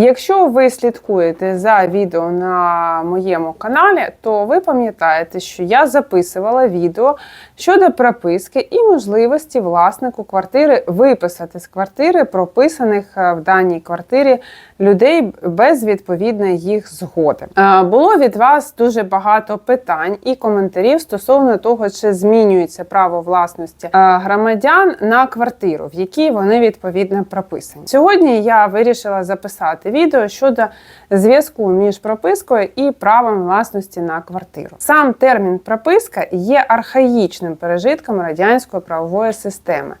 Якщо ви слідкуєте за відео на моєму каналі, то ви пам'ятаєте, що я записувала відео щодо прописки і можливості власнику квартири виписати з квартири прописаних е, в даній квартирі людей без відповідної їх згоди. Е, Було від вас дуже багато питань і коментарів стосовно того, чи змінюється право власності е, громадян на квартиру, в якій вони відповідно прописані. Сьогодні я вирішила записати відео щодо зв'язку між пропискою і правом власності на квартиру. Сам термін прописка є архаїчним пережитком радянської правової системи,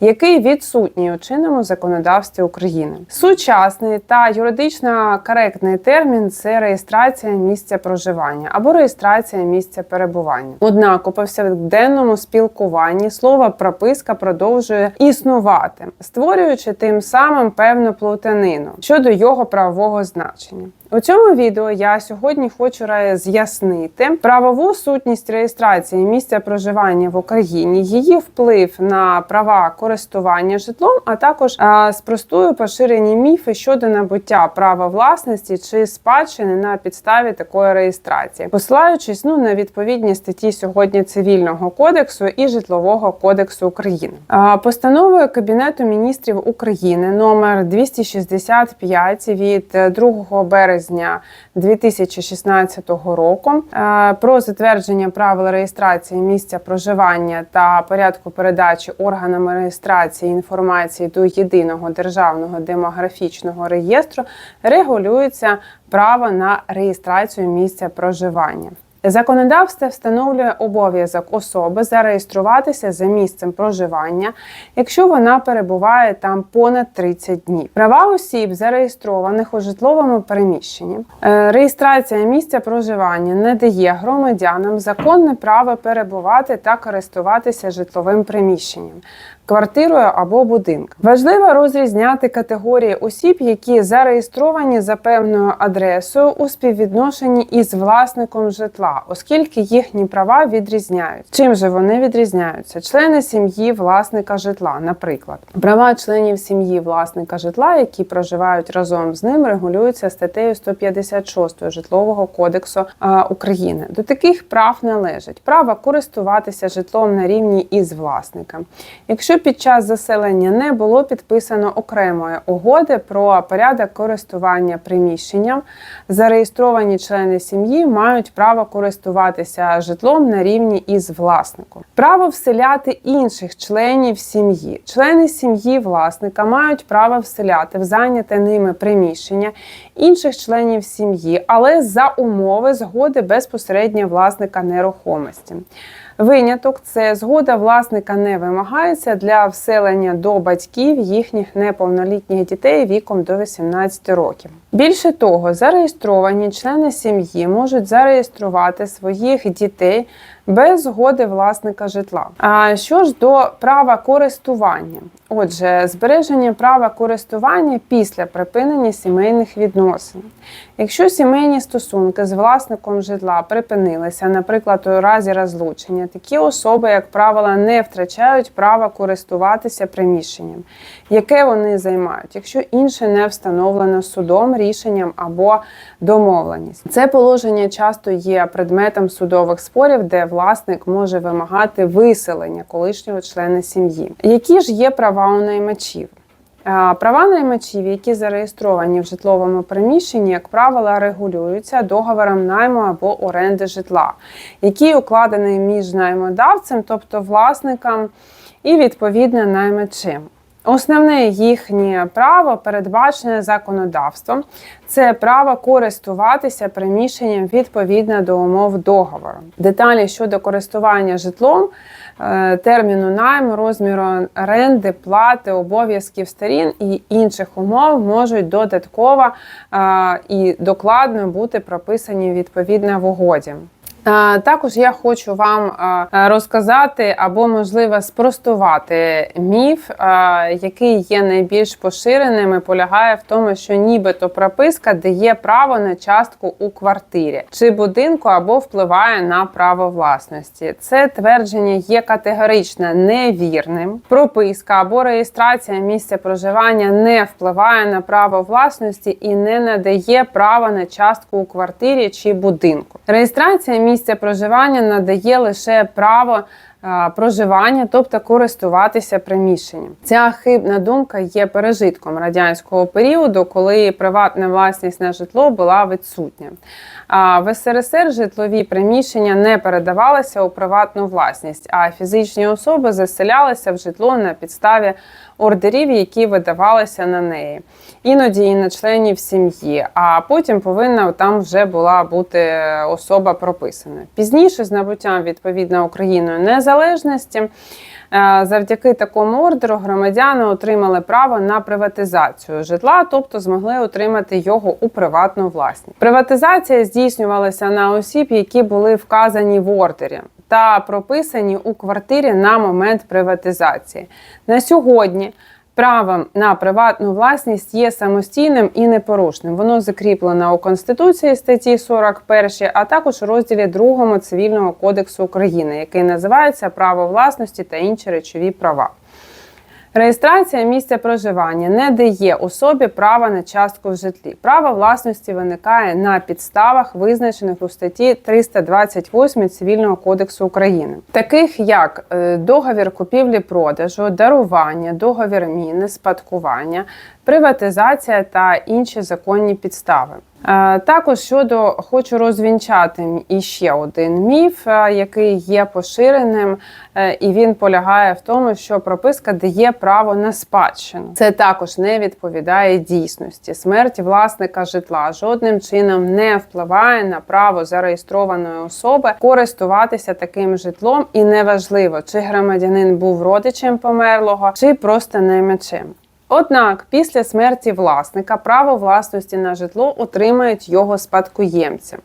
який відсутній у чинному законодавстві України. Сучасний та юридично коректний термін це реєстрація місця проживання або реєстрація місця перебування. Однак у повсякденному спілкуванні слово прописка продовжує існувати, створюючи тим самим певну плутанину щодо його правового значення. У цьому відео я сьогодні хочу з'яснити правову сутність реєстрації місця проживання в Україні, її вплив на права користування житлом, а також спростую поширені міфи щодо набуття права власності чи спадщини на підставі такої реєстрації, посилаючись ну на відповідні статті сьогодні цивільного кодексу і житлового кодексу України. Постановою Кабінету міністрів України номер 265 від 2 березня 2016 року е, про затвердження правил реєстрації місця проживання та порядку передачі органами реєстрації інформації до єдиного державного демографічного реєстру регулюється право на реєстрацію місця проживання. Законодавство встановлює обов'язок особи зареєструватися за місцем проживання, якщо вона перебуває там понад 30 днів. Права осіб, зареєстрованих у житловому переміщенні. Е, Реєстрація місця проживання не дає громадянам законне право перебувати та користуватися житловим приміщенням. Квартирою або будинком. Важливо розрізняти категорії осіб, які зареєстровані за певною адресою у співвідношенні із власником житла, оскільки їхні права відрізняють. Чим же вони відрізняються? Члени сім'ї власника житла, наприклад, права членів сім'ї власника житла, які проживають разом з ним, регулюються статтею 156 житлового кодексу України. До таких прав належить право користуватися житлом на рівні із власником. Якщо під час заселення не було підписано окремої угоди про порядок користування приміщенням, зареєстровані члени сім'ї мають право користуватися житлом на рівні із власником. Право вселяти інших членів сім'ї. Члени сім'ї власника мають право вселяти в зайняте ними приміщення інших членів сім'ї, але за умови згоди безпосередньо власника нерухомості. Виняток це згода власника не вимагається для вселення до батьків їхніх неповнолітніх дітей віком до 18 років. Більше того, зареєстровані члени сім'ї можуть зареєструвати своїх дітей без згоди власника житла. А що ж до права користування? Отже, збереження права користування після припинення сімейних відносин. Якщо сімейні стосунки з власником житла припинилися, наприклад, у разі розлучення, такі особи, як правило, не втрачають права користуватися приміщенням, яке вони займають, якщо інше не встановлено судом, рішенням або домовленість. Це положення часто є предметом судових спорів, де власник може вимагати виселення колишнього члена сім'ї. Які ж є права у наймачів? Права наймачів, які зареєстровані в житловому приміщенні, як правило, регулюються договором найму або оренди житла, який укладений між наймодавцем, тобто власником, і відповідно наймачем. Основне їхнє право передбачене законодавством це право користуватися приміщенням відповідно до умов договору. Деталі щодо користування житлом, е, терміну найму, розміру оренди, плати, обов'язків сторін і інших умов можуть додатково е, і докладно бути прописані відповідно в угоді. Також я хочу вам розказати або, можливо, спростувати міф, який є найбільш поширеним і полягає в тому, що нібито прописка дає право на частку у квартирі чи будинку або впливає на право власності. Це твердження є категорично невірним. Прописка або реєстрація місця проживання не впливає на право власності і не надає права на частку у квартирі чи будинку. Реєстрація місця проживання надає лише право проживання, тобто користуватися приміщенням. Ця хибна думка є пережитком радянського періоду, коли приватна власність на житло була відсутня. А в СРСР житлові приміщення не передавалися у приватну власність, а фізичні особи заселялися в житло на підставі ордерів, які видавалися на неї, іноді і на членів сім'ї. А потім повинна там вже була бути особа прописана. Пізніше, з набуттям відповідно Україною незалежності. е, Завдяки такому ордеру громадяни отримали право на приватизацію житла, тобто змогли отримати його у приватну власність. Приватизація здійснювалася на осіб, які були вказані в ордері та прописані у квартирі на момент приватизації. На сьогодні право на приватну власність є самостійним і непорушним. Воно закріплено у Конституції статті 41, а також у розділі 2 Цивільного кодексу України, який називається Право власності та інші речові права. Реєстрація місця проживання не дає особі права на частку в житлі. Право власності виникає на підставах, визначених у статті 328 Цивільного кодексу України, таких як е, договір купівлі-продажу, дарування, договір міни, спадкування, приватизація та інші законні підстави. Е, Також щодо хочу розвінчати іще один міф, е, який є поширеним, е, і він полягає в тому, що прописка дає право на спадщину. Це також не відповідає дійсності. Смерть власника житла жодним чином не впливає на право зареєстрованої особи користуватися таким житлом, і неважливо, чи громадянин був родичем померлого, чи просто наймачем. Однак після смерті власника право власності на житло отримають його спадкоємці.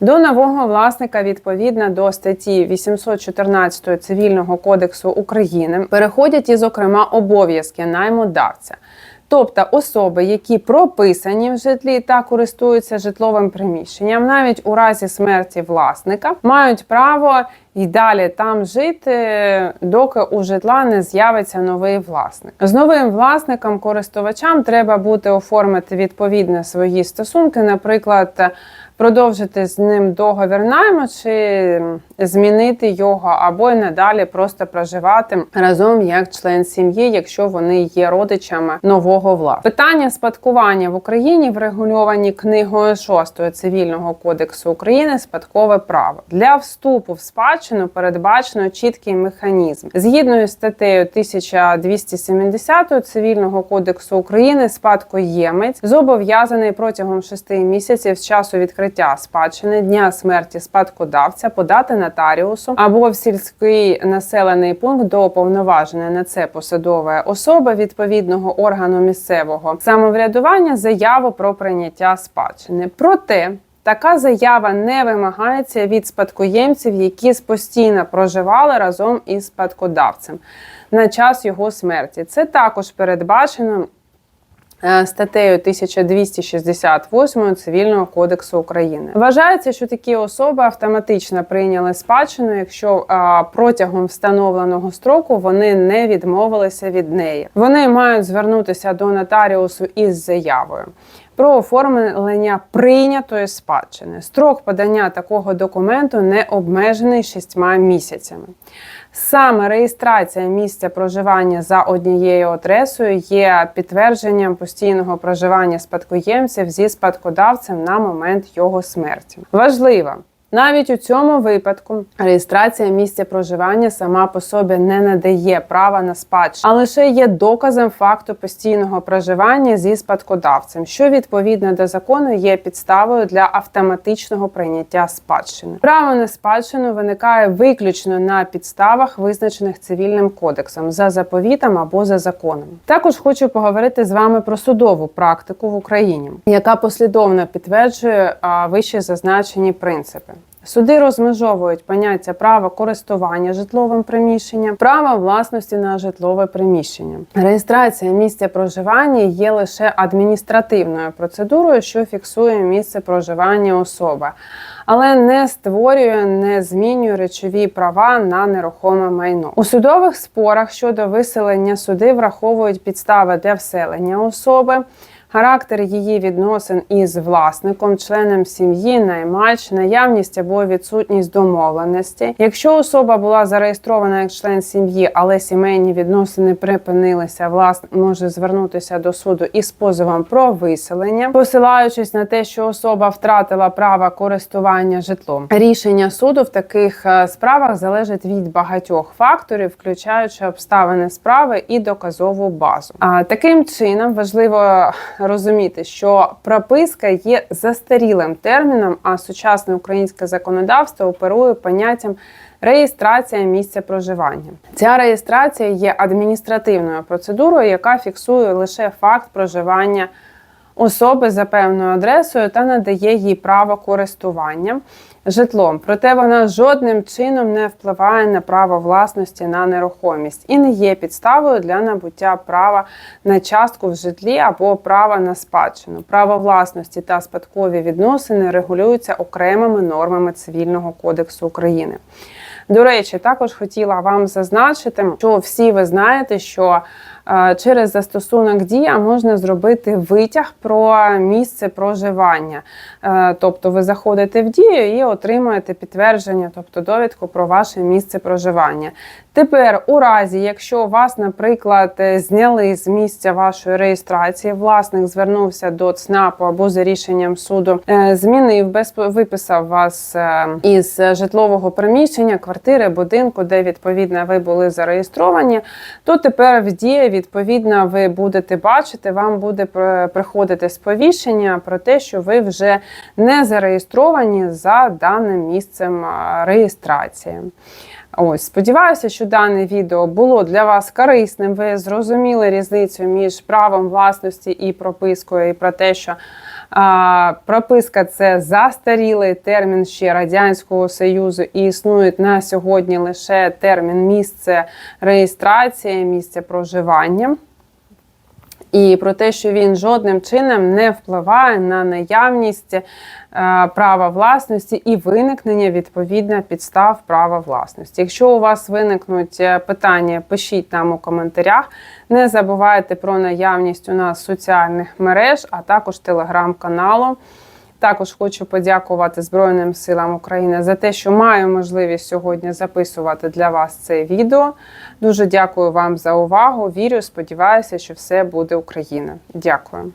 До нового власника, відповідно до статті 814 Цивільного кодексу України, переходять і, зокрема, обов'язки наймодавця. Тобто особи, які прописані в житлі та користуються житловим приміщенням, навіть у разі смерті власника, мають право і далі там жити, доки у житла не з'явиться новий власник. З новим власником користувачам треба буде оформити відповідно свої стосунки, наприклад. Продовжити з ним договір найму чи змінити його, або й надалі просто проживати разом як член сім'ї, якщо вони є родичами нового власника. Питання спадкування в Україні врегульовані книгою 6 цивільного кодексу України спадкове право для вступу в спадщину передбачено чіткий механізм згідно із статтею 1270 цивільного кодексу України. Спадкоємець зобов'язаний протягом 6 місяців з часу відкриття спадщини дня смерті спадкодавця подати нотаріусу або в сільський населений пункт до уповноваженої на це посадової особи відповідного органу місцевого самоврядування заяву про прийняття спадщини. Проте Така заява не вимагається від спадкоємців, які постійно проживали разом із спадкодавцем на час його смерті. Це також передбачено статтею 1268 Цивільного кодексу України. Вважається, що такі особи автоматично прийняли спадщину, якщо протягом встановленого строку вони не відмовилися від неї. Вони мають звернутися до нотаріусу із заявою. Про оформлення прийнятої спадщини. Строк подання такого документу не обмежений шістьма місяцями. Саме реєстрація місця проживання за однією адресою є підтвердженням постійного проживання спадкоємців зі спадкодавцем на момент його смерті. Важливо. Навіть у цьому випадку реєстрація місця проживання сама по собі не надає права на спадщину, а лише є доказом факту постійного проживання зі спадкодавцем, що відповідно до закону є підставою для автоматичного прийняття спадщини. Право на спадщину виникає виключно на підставах, визначених цивільним кодексом, за заповітом або за законом. Також хочу поговорити з вами про судову практику в Україні, яка послідовно підтверджує вище зазначені принципи. Суди розмежовують поняття права користування житловим приміщенням, права власності на житлове приміщення. Реєстрація місця проживання є лише адміністративною процедурою, що фіксує місце проживання особи, але не створює, не змінює речові права на нерухоме майно. У судових спорах щодо виселення суди враховують підстави для вселення особи характер її відносин із власником, членом сім'ї, наймач, наявність або відсутність домовленості. Якщо особа була зареєстрована як член сім'ї, але сімейні відносини припинилися, власник може звернутися до суду із позовом про виселення, посилаючись на те, що особа втратила право користування житлом. Рішення суду в таких е, справах залежить від багатьох факторів, включаючи обставини справи і доказову базу. А таким чином важливо розуміти, що прописка є застарілим терміном, а сучасне українське законодавство оперує поняттям. Реєстрація місця проживання. Ця реєстрація є адміністративною процедурою, яка фіксує лише факт проживання особи за певною адресою та надає їй право користування житлом. Проте вона жодним чином не впливає на право власності на нерухомість і не є підставою для набуття права на частку в житлі або права на спадщину. Право власності та спадкові відносини регулюються окремими нормами Цивільного кодексу України. До речі, також хотіла вам зазначити, що всі ви знаєте, що е, через застосунок дія можна зробити витяг про місце проживання. Е, Тобто ви заходите в дію і отримуєте підтвердження, тобто довідку про ваше місце проживання. Тепер, у разі, якщо вас, наприклад, е, зняли з місця вашої реєстрації, власник звернувся до ЦНАПу або за рішенням суду, змінив без виписав вас із житлового приміщення, квартири, будинку, де відповідно ви були зареєстровані, то тепер в дії відповідно ви будете бачити, вам буде приходити сповіщення про те, що ви вже не зареєстровані за даним місцем реєстрації. Ось, сподіваюся, що дане відео було для вас корисним. Ви зрозуміли різницю між правом власності і пропискою, і про те, що прописка це застарілий термін ще Радянського Союзу, і існує на сьогодні лише термін місце реєстрації, місце проживання. І про те, що він жодним чином не впливає на наявність е, права власності і виникнення відповідно підстав права власності. Якщо у вас виникнуть е, питання, пишіть нам у коментарях. Не забувайте про наявність у нас соціальних мереж, а також телеграм-каналу. Також хочу подякувати Збройним силам України за те, що маю можливість сьогодні записувати для вас це відео. Дуже дякую вам за увагу. Вірю, сподіваюся, що все буде Україна. Дякую.